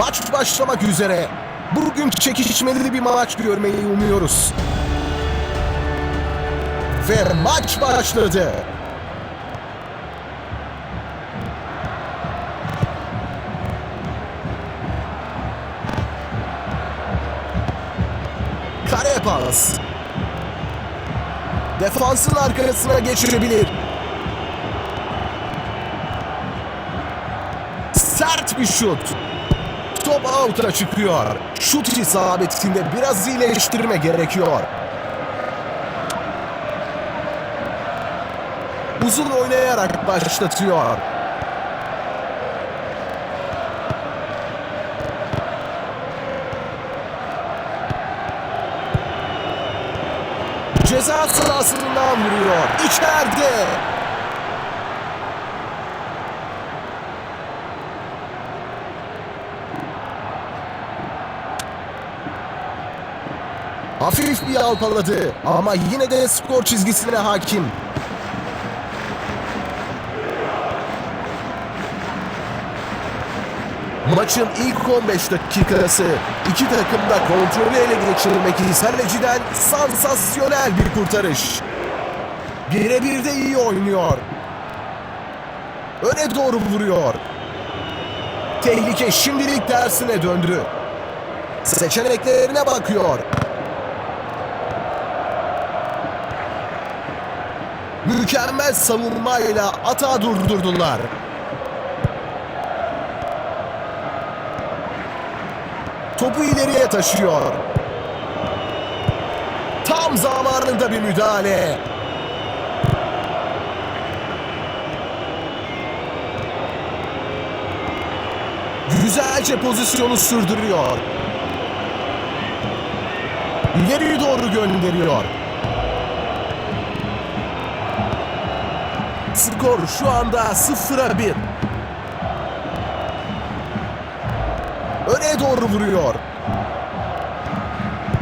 Maç başlamak üzere. Bugün çekişmeli bir maç görmeyi umuyoruz. Ve maç başladı. Kare pas. Defansın arkasına geçirebilir. Sert bir şut. Top out'a çıkıyor. Şut isabetinde biraz iyileştirme gerekiyor. Uzun oynayarak başlatıyor. Ceza sahasından vuruyor. İçeride. Hafif bir alpaladı ama yine de skor çizgisine hakim. Maçın ilk 15 dakikası iki takım da kontrolü ele geçirmek isterleciden sansasyonel bir kurtarış. Birebir de iyi oynuyor. Öne doğru vuruyor. Tehlike şimdilik tersine döndü. Seçeneklerine bakıyor. Mükemmel savunmayla atağı durdurdular. Topu ileriye taşıyor. Tam zamanında bir müdahale. Güzelce pozisyonu sürdürüyor. İleriye doğru gönderiyor. Skor şu anda 0'a 1. Öne doğru vuruyor.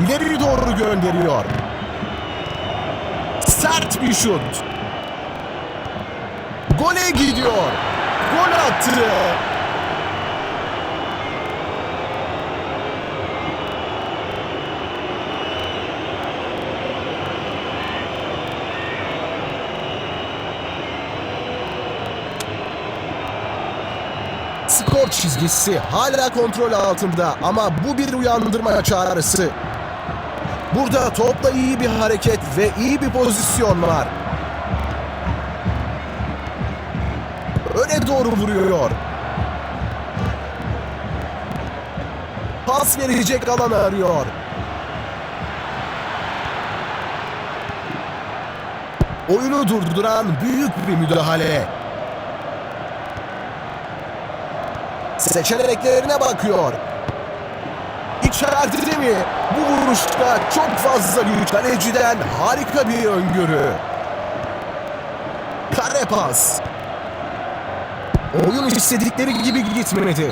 İleri doğru gönderiyor. Sert bir şut. Gole gidiyor. Gol attı. Skor çizgisi hala kontrol altında ama bu bir uyandırma çağrısı. Burada topla iyi bir hareket ve iyi bir pozisyon var. Öne doğru vuruyor. Pas verecek alan arıyor. Oyunu durduran büyük bir müdahale. Seçeneklerine bakıyor. İçeride mi? Bu vuruşta çok fazla güç. Kaleciden harika bir öngörü. Kare pas. Oyun istedikleri gibi gitmedi.